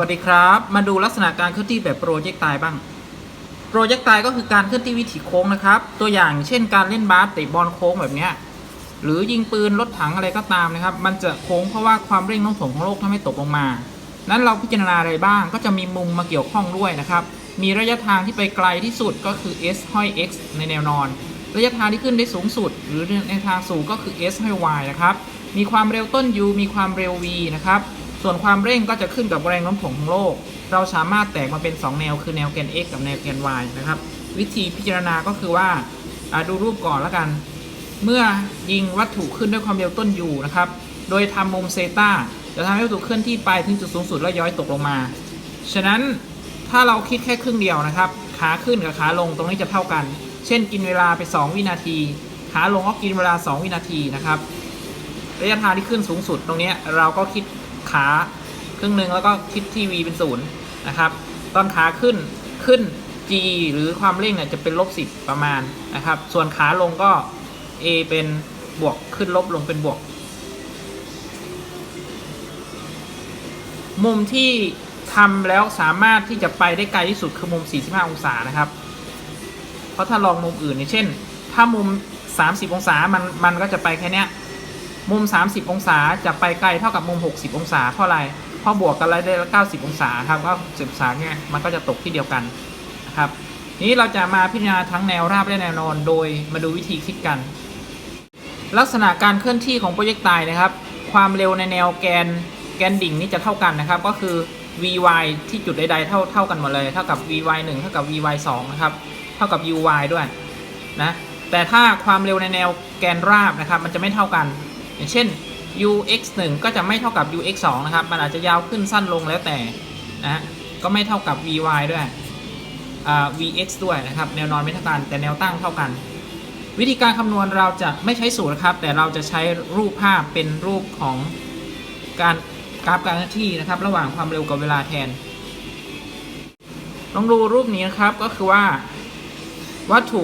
วัสดีครับ มาดูลักษณะการเคลื่อนที่แบบโปรเจกต์ไตบ้าง โปรเจกต์ไตก็คือการเคลื่อนที่วิถีโค้งนะครับ ตัวอย่างเช่นการเล่นบาสเตะบอลโค้งแบบนี้หรือยิงปืนรถถังอะไรก็ตามนะครับ มันจะโค้งเพราะว่าความเร่งโน้มถ่วงของโลกทำให้ตกลงมา นั้นเราพิจารณาอะไรบ้างก็จะมีมุมมาเกี่ยวข้องด้วยนะครับ มีระยะทางที่ไปไกลที่สุดก็คือ s ห้อย x ในแนวนอน ระยะทางที่ขึ้นได้สูงสุด หรือในทางสูงก็คือ s ห้อย y นะครับ มีความเร็วต้น u มีความเร็ว v นะครับ ส่วนความเร่งก็จะขึ้นกับแรงโน้มถ่วงของโลก เราสามารถแตกมาเป็น 2 แนวคือแนวแกน x กับแนวแกน y นะครับ วิธีพิจารณาก็คือว่าดูรูปก่อนแล้วกัน เมื่อยิงวัตถุขึ้นด้วยความเร็วต้น u นะครับ โดยทำมุมเซตาจะทำให้วัตถุเคลื่อนที่ไปถึงจุดสูงสุดแล้วย้อยตกลงมา ฉะนั้นถ้าเราคิดแค่ครึ่งเดียวนะครับ ขาขึ้นกับขาลงตรงนี้จะเท่ากัน เช่นกินเวลาไป 2 วินาที ขาลงก็กินเวลา 2 วินาทีนะครับ ระยะทางที่ขึ้นสูงสุดตรงนี้เราก็คิด ขาครึ่งหนึ่งแล้วก็คิดที่ v เป็นศูนย์นะครับ ตอนขาขึ้นขึ้น g หรือความเร่งเนี่ยจะเป็นลบสิบประมาณนะครับ ส่วนขาลงก็ a เป็นบวกขึ้นลบลงเป็นบวก มุมที่ทำแล้วสามารถที่จะไปได้ไกลที่สุดคือมุม 45 องศานะครับ เพราะถ้าลองมุมอื่นเนี่ยเช่น ถ้ามุม 30 องศามันมันก็จะไปแค่เนี้ย มุม 30 องศาจะไปไกลเท่ากับมุม 60 องศาเพราะอะไรเพราะบวกกันแล้วได้90 องศาครับก็60องศาเนี่ยมันก็จะตกที่เดียวกันนะครับนี้เราจะมาพิจารณาทั้งแนวราบและแนวนอน โดยมาดูวิธีคิดกัน ลักษณะการเคลื่อนที่ของโปรเจกต์ไตนะครับ ความเร็วในแนวแกนแกนดิ่งนี่จะเท่ากันนะครับ ก็คือ vy ที่จุดใดๆเท่าเท่ากันหมดเลยเท่ากับ vy 1เท่ากับ vy 2นะครับเท่ากับ uy ด้วยนะแต่ถ้าความเร็วในแนวแกนราบนะครับ มันจะไม่เท่ากัน อย่างเช่น ux 1ก็จะไม่เท่ากับ ux 2นะครับ มันอาจจะยาวขึ้นสั้นลงแล้วแต่นะก็ไม่เท่ากับ vy ด้วยอ่า vx ด้วยนะครับแนวนอนไม่เท่ากันแต่แนวตั้งเท่ากัน วิธีการคำนวณเราจะไม่ใช้สูตรครับ แต่เราจะใช้รูปภาพเป็นรูปของการกราฟการเคลื่อนที่นะครับ ระหว่างความเร็วกับเวลาแทนลองดูรูปนี้นะครับก็คือว่า วัตถุ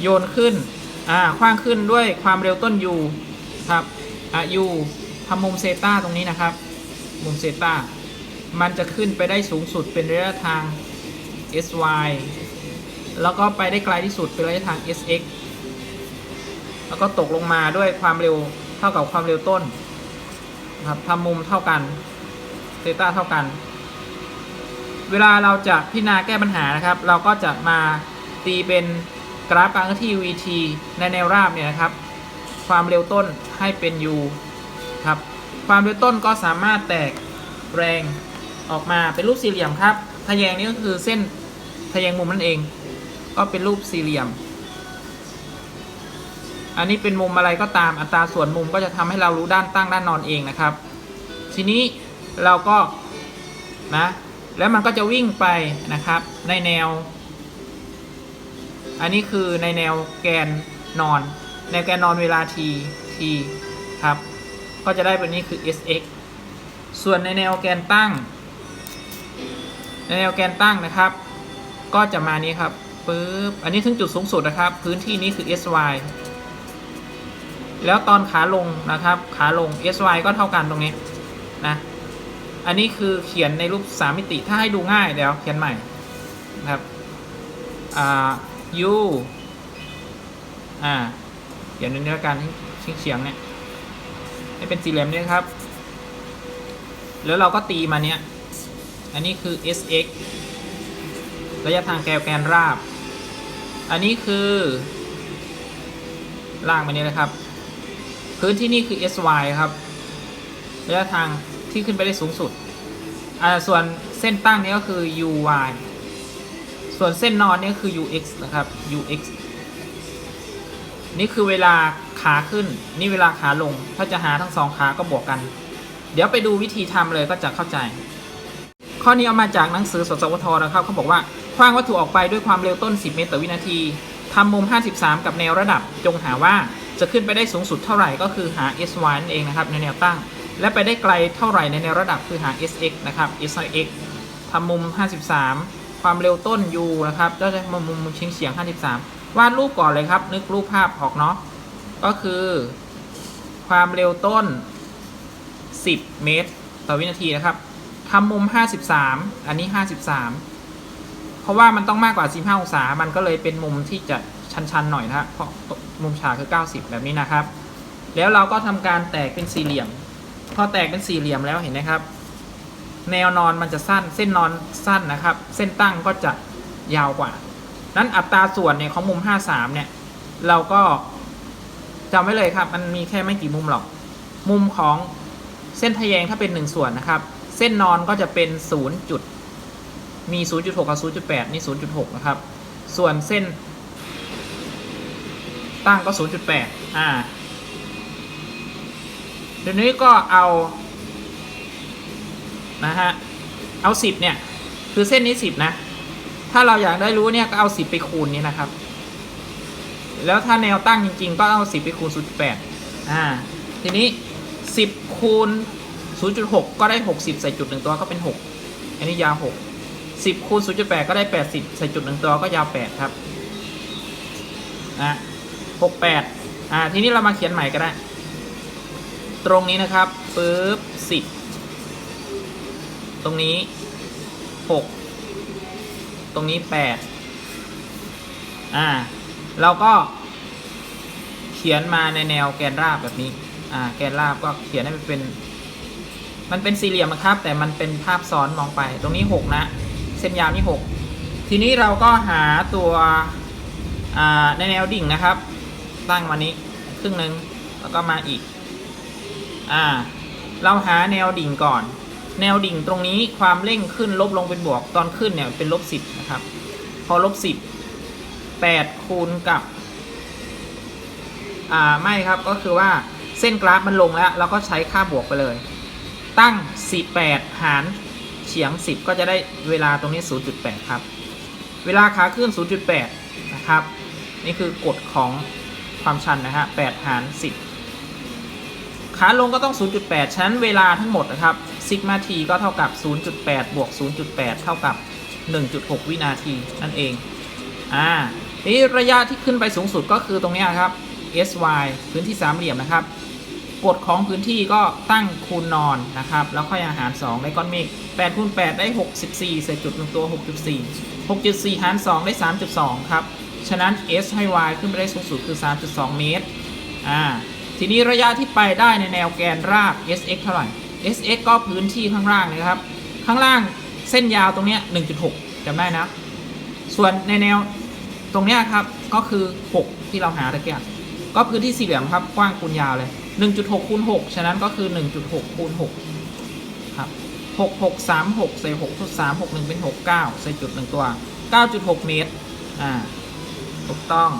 โยนขึ้นอ่าคว้างขึ้นด้วยความเร็วต้น u ครับอ่า u ทำมุมเซตาตรงนี้นะครับ มุมเซตามันจะขึ้นไปได้สูงสุดเป็นระยะทาง sy แล้วก็ไปได้ไกลที่สุดเป็นระยะทาง sx แล้วก็ตกลงมาด้วยความเร็วเท่ากับความเร็วต้นครับทำมุมเท่ากันเซตาเท่ากัน เวลาเราจะพิจารณาแก้ปัญหานะครับ เราก็จะมาตีเป็นกราฟการเคลื่อนที่ vt ในแนวราบเนี่ยนะครับ ความเร็วต้นให้เป็น u ครับ ความเร็วต้นก็สามารถแตกแรงออกมาเป็นรูปสี่เหลี่ยมครับทะแยงนี้ก็คือเส้นทะแยงมุมนั่นเอง ก็เป็นรูปสี่เหลี่ยม อันนี้เป็นมุมอะไรก็ตามอัตราส่วนมุมก็จะทำให้เรารู้ด้านตั้งด้านนอนเองนะครับ ทีนี้เราก็นะแล้วมันก็จะวิ่งไปนะครับในแนว อันนี้คือในแนวแกนนอน แนวแกนนอนเวลา t t ครับ ก็จะได้แบบนี้คือ sx ส่วนในแนวแกนตั้ง ในแนวแกนตั้งนะครับ ก็จะมานี้ครับปึ๊บอันนี้ถึงจุดสูงสุดนะครับ พื้นที่นี้คือ sy แล้วตอนขาลงนะครับ ขาลง sy ก็เท่ากันตรงนี้นะ อันนี้คือเขียนในรูปสามมิติ ถ้าให้ดูง่ายเดี๋ยวเขียนใหม่นะครับอ่า u อ่า ขียนในเนื้อการที่เฉียงเนี่ยให้เป็นสี่เหลี่ยมเนี่ยครับ แล้วเราก็ตีมาเนี้ยอันนี้คือ sx ระยะทางแกวแกนราบ อันนี้คือล่างมานี้นะครับ พื้นที่นี่คือ sy ครับ ระยะทางที่ขึ้นไปได้สูงสุด อ่า ส่วนเส้นตั้งนี้ก็คือ uy ส่วนเส้นนอนนี่คือ ux นะครับ ux นี่คือเวลาขาขึ้น นี่เวลาขาลง ถ้าจะหาทั้งสองขาก็บวกกัน เดี๋ยวไปดูวิธีทำเลยก็จะเข้าใจ ข้อนี้เอามาจากหนังสือสสวทนะครับเขาบอกว่าคว้างวัตถุออกไปด้วยความเร็วต้น 10 เมตรต่อวินาทีทำมุม 53 กับแนวระดับ จงหาว่าจะขึ้นไปได้สูงสุดเท่าไหร่ก็คือหา sy นั่นเองนะครับในแนวตั้ง และไปได้ไกลเท่าไหร่ในแนวระดับคือหา sx นะครับ sx ทำมุม 53 ความเร็วต้น u นะครับก็จะมุมมุมเฉียงเฉียง 53 วาดรูปก่อนเลยครับ นึกรูปภาพออกเนาะก็คือ ความเร็วต้น 10 เมตร ต่อวินาทีนะครับทำมุม 53 อันนี้ 53 เพราะว่ามันต้องมากกว่า 15 องศา มันก็เลยเป็นมุมที่จะชันๆหน่อยนะเพราะมุมฉากคือ 90 แบบนี้นะครับ แล้วเราก็ทำการแตกเป็นสี่เหลี่ยม พอแตกเป็นสี่เหลี่ยมแล้วเห็นไหมครับ แนวนอนมันจะสั้น เส้นนอนสั้นนะครับ เส้นตั้งก็จะยาวกว่า นั้นอัตราส่วนเนี่ยของมุม 53 เนี่ย เราก็จำไว้เลยครับ มันมีแค่ไม่กี่มุมหรอก มุมของเส้นทะแยงถ้าเป็น 1 ส่วนนะครับ เส้นนอนก็จะเป็น 0 จุด มี 0.6 กับ 0.8 นี่ 0.6 นะครับ ส่วนเส้น ตั้งก็ 0.8 อ่าเดี๋ยวนี้ก็เอา นะฮะ เอา 10 เนี่ย คือเส้นนี้ 10 นะ ถ้าเราอยากได้รู้เนี่ยก็เอา10ไปคูณนี่นะครับ แล้วถ้าแนวตั้งจริง ๆ ก็เอา10ไปคูณ0.8อ่า ทีนี้10คูณ0.6ก็ได้60ใส่จุดหนึ่งตัวก็เป็น6อันนี้ยาว6 10คูณ0.8ก็ได้80ใส่จุดหนึ่งตัวก็ยาว8ครับอะ68อ่า ทีนี้เรามาเขียนใหม่ก็ได้ ตรงนี้นะครับปึ๊บ10ตรงนี้6 ตรงนี้8อ่า เราก็เขียนมาในแนวแกนราบแบบนี้ อ่า แกนราบก็เขียนให้มันเป็น มันเป็นสี่เหลี่ยมนะครับ แต่มันเป็นภาพซ้อนมองไป ตรงนี้6นะ เส้นยาวนี่6ทีนี้เราก็หาตัวอ่าในแนวดิ่งนะครับ ตั้งมานี้ครึ่งหนึ่งแล้วก็มาอีก อ่า เราหาแนวดิ่งก่อน แนวดิ่งตรงนี้ความเร่งขึ้นลบลงเป็นบวกตอนขึ้นเนี่ยเป็นลบสิบนะครับ พอลบสิบแปดคูณกับ อ่าไม่ครับก็คือว่าเส้นกราฟมันลงแล้ว เราก็ใช้ค่าบวกไปเลย ตั้ง 48 หารเฉียง 10 ก็จะได้เวลาตรงนี้ 0.8 ครับ เวลาขาขึ้น 0.8 นะครับ นี่คือกฎของความชันนะฮะ8หาร 10 ขาลงก็ต้อง 0.8ฉะนั้นเวลาทั้งหมดนะครับ ซิกมาทีก็เท่ากับ 0.8 บวก 0.8 เท่ากับ 1.6 วินาทีนั่นเอง อ่า นี่ระยะที่ขึ้นไปสูงสุดก็คือตรงนี้ครับ sy พื้นที่สามเหลี่ยมนะครับกฎของพื้นที่ก็ตั้งคูณนอนนะครับ แล้วค่อยอาหาร 2 ได้ก้อนเมฆ8คูณ8ได้ 64 เศษจุดหนึ่งตัว 6.4 6.4 หาร 2 ได้ 3.2 ครับ ฉะนั้น s ให้ y ขึ้นไปได้สูงสุดคือ 3.2 เมตร อ่า ทีนี้ระยะที่ไปได้ในแนวแกนราบ sx เท่าไหร่ sx ก็พื้นที่ข้างล่างนะครับ ข้างล่างเส้นยาวตรงเนี้ย1.6จำได้นะ ส่วนในแนวตรงเนี้ยครับก็คือ 6 ที่เราหาตะเกียบก็พื้นที่สี่เหลี่ยมครับกว้างคูณยาวเลย 1.6คูณ6ฉะนั้นก็คือ 1.6คูณ6ครับ6 6 3 6ใส่6ทุก3 6 1 เป็น 6 9 ใส่จุดหนึ่งตัว 9.6 เมตร อ่า ถูกต้อง